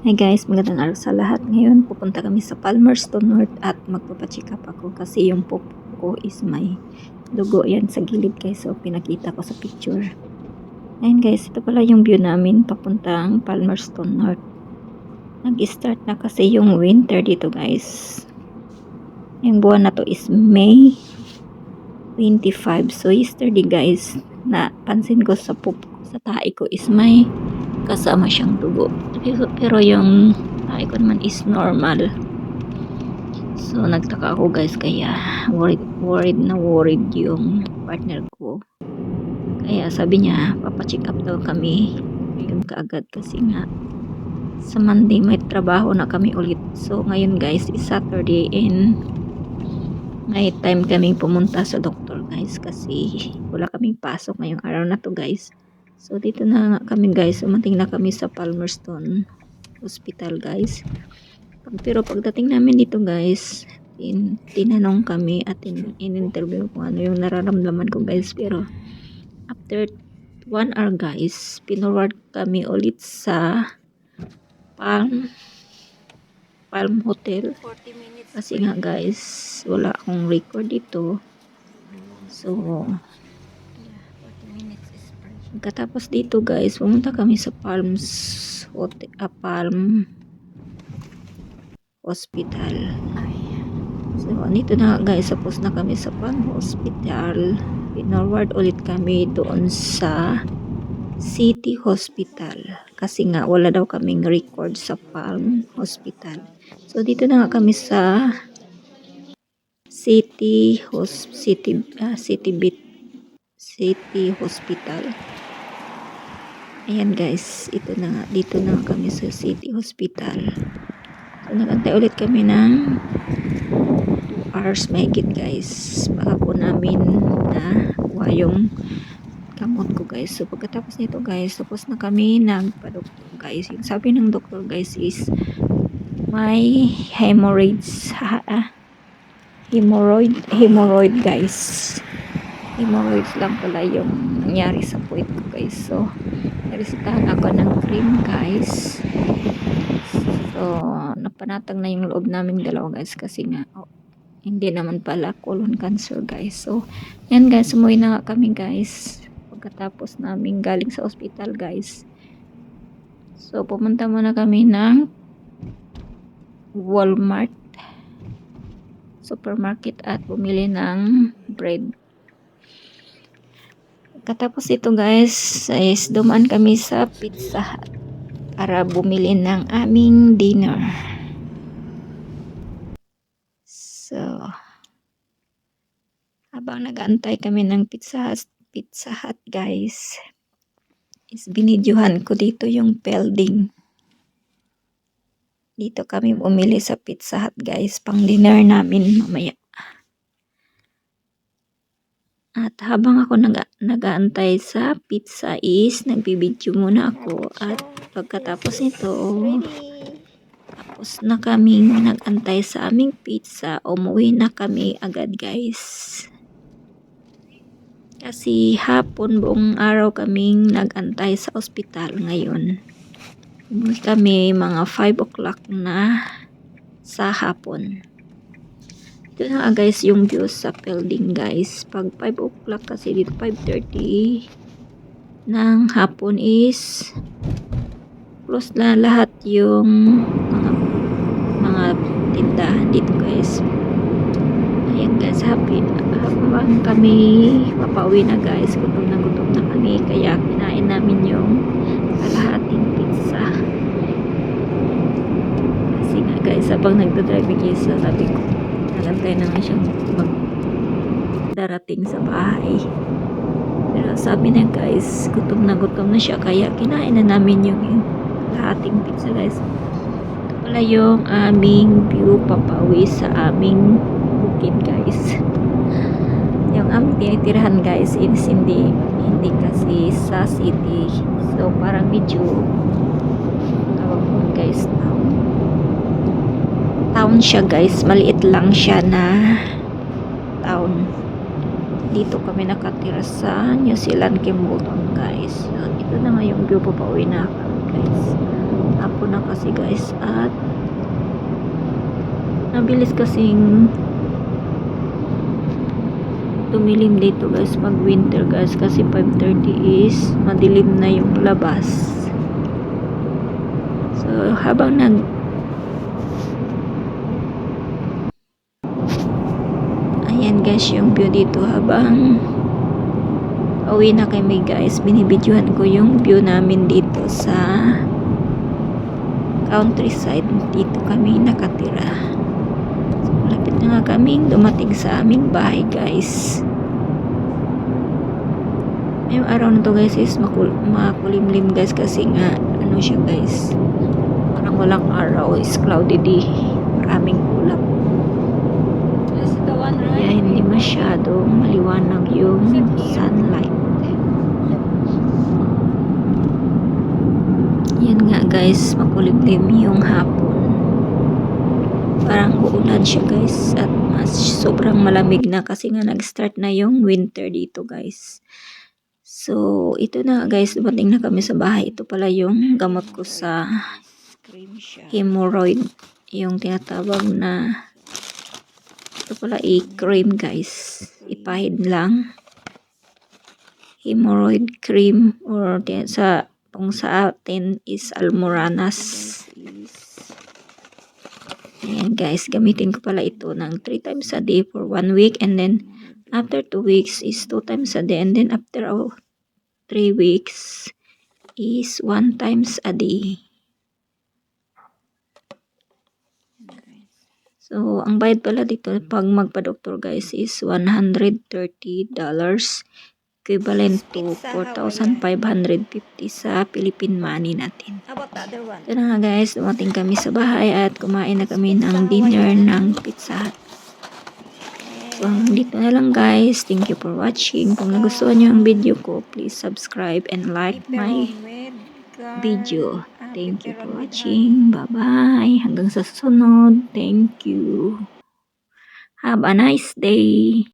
Hi guys, magandang araw sa lahat. Ngayon, pupunta kami sa Palmerston North at magpapacheck up ako kasi yung pop ko is may dugo yan sa gilid guys. So, pinakita ko sa picture. Ngayon guys, ito pala yung view namin papuntang Palmerston North. Nag-start na kasi yung winter dito guys. Yung buwan na to is May 25. So, yesterday guys, na pansin ko sa pop sa tae ko is may kasama siyang dugo. Pero, pero yung tae ko naman is normal. So, nagtaka ako guys, kaya worried, worried na worried yung partner ko. Kaya sabi niya, papacheck up daw kami ngayon kaagad kasi nga sa Monday may trabaho na kami ulit. So, ngayon guys, is Saturday and may time kaming pumunta sa doktor guys kasi wala kaming pasok ngayong araw na to guys. So, dito na nga kami guys. Umating na kami sa Palmerston Hospital guys. Pero pagdating namin dito guys, tin, tinanong kami at in, in-interview kung ano yung nararamdaman ko guys. Pero, after one hour guys, pinorward kami ulit sa Palm Palm Hotel. 40 minutes. Kasi nga guys, wala akong record dito. So, 40 minutes Pagkatapos dito guys, pumunta kami sa Palms Hotel, ah, Palm Hospital. Ay, So, nito na guys, tapos na kami sa Palm Hospital. Pinorward ulit kami doon sa City Hospital. Kasi nga, wala daw kaming record sa Palm Hospital. So, dito na nga kami sa City Hos City ah, City Bit City Hospital. Ayan guys, ito na nga, dito na nga kami sa City Hospital. So, nagantay ulit kami ng 2 hours mahigit guys. Baka po namin na kuha yung gamot ko guys. So, pagkatapos nito guys, tapos na kami nagpa-doktor guys. Yung sabi ng doktor guys is may hemorrhoids. Hemorrhoid, hemorrhoid guys. Hemorrhoids lang pala yung nangyari sa puwit ko guys. So, narisitahan ako ng cream guys. So, napanatag na yung loob namin dalawa guys kasi nga oh, hindi naman pala colon cancer guys. So, yan guys, umuwi na nga kami guys. Pagkatapos namin galing sa ospital guys. So, pumunta muna kami ng Walmart supermarket at bumili ng bread. Katapos ito guys, is dumaan kami sa Pizza Hut para bumili ng aming dinner. So, habang nag-aantay kami ng Pizza Hut, Pizza Hut guys, is binidyohan ko dito yung building. Dito kami bumili sa Pizza Hut guys, pang dinner namin mamaya. At habang ako nag nag-aantay sa pizza is nagbibidyo muna ako. At pagkatapos nito tapos na kaming nag-antay sa aming pizza umuwi na kami agad guys. Kasi hapon buong araw kaming nag-antay sa ospital ngayon. Umuwi kami mga 5 o'clock na sa hapon ito na nga guys yung views sa building guys. Pag 5 o'clock kasi dito 5.30 ng hapon is close na lahat yung mga mga tindahan dito guys. Ayan guys, happy. Habang kami papauwi na guys, gutom na gutom na kami. Kaya kinain namin yung kalahating pizza. Kasi nga guys, habang nagdadriving is sabi ko, nagantay na nga darating sa bahay. Pero sabi na guys, gutom na gutom na siya kaya kinain na namin yung lahating pizza guys. Ito pala yung aming view papawi sa aming bukid guys. Yung aming tinitirahan guys is hindi hindi kasi sa city. So parang medyo tawag mo guys town town siya guys. Maliit lang siya na town. Dito kami nakatira sa New Zealand Kimballton guys. So, ito na nga yung view pa na guys. Hapon na kasi guys. At nabilis kasing tumilim dito guys pag winter guys. Kasi 5.30 is madilim na yung labas. So habang nag ayan guys yung view dito habang uwi na kami guys. Binibidyohan ko yung view namin dito sa countryside. Dito kami nakatira. So, malapit na nga kaming dumating sa aming bahay guys. Ngayong araw na to guys is makul makulimlim guys kasi nga ano siya guys parang walang araw is cloudy di. Maraming ulap This is the one, right? kaya hindi masyadong maliwanag yung sunlight. Yan nga guys makulimlim yung hapon. Parang uulan siya guys at mas sobrang malamig na kasi nga nag-start na yung winter dito guys. So ito na guys dumating na kami sa bahay. Ito pala yung gamot ko sa hemorrhoid yung tinatawag na ito pala i-cream guys. Ipahid lang. Hemorrhoid cream or sa kung sa atin is almoranas. Ayan guys. Gamitin ko pala ito ng 3 times a day for 1 week and then after 2 weeks is 2 times a day and then after 3 weeks is 1 times a day So, ang bayad pala dito pag magpa-doktor guys is $130 equivalent to 4,550 sa Philippine money natin. Ito na nga guys, dumating kami sa bahay at kumain na kami ng dinner ng Pizza Hut. So, dito na lang guys. Thank you for watching. Kung nagustuhan nyo ang video ko, please subscribe and like my video. Thank you for watching. Bye-bye. Hanggang sa susunod. Thank you. Have a nice day.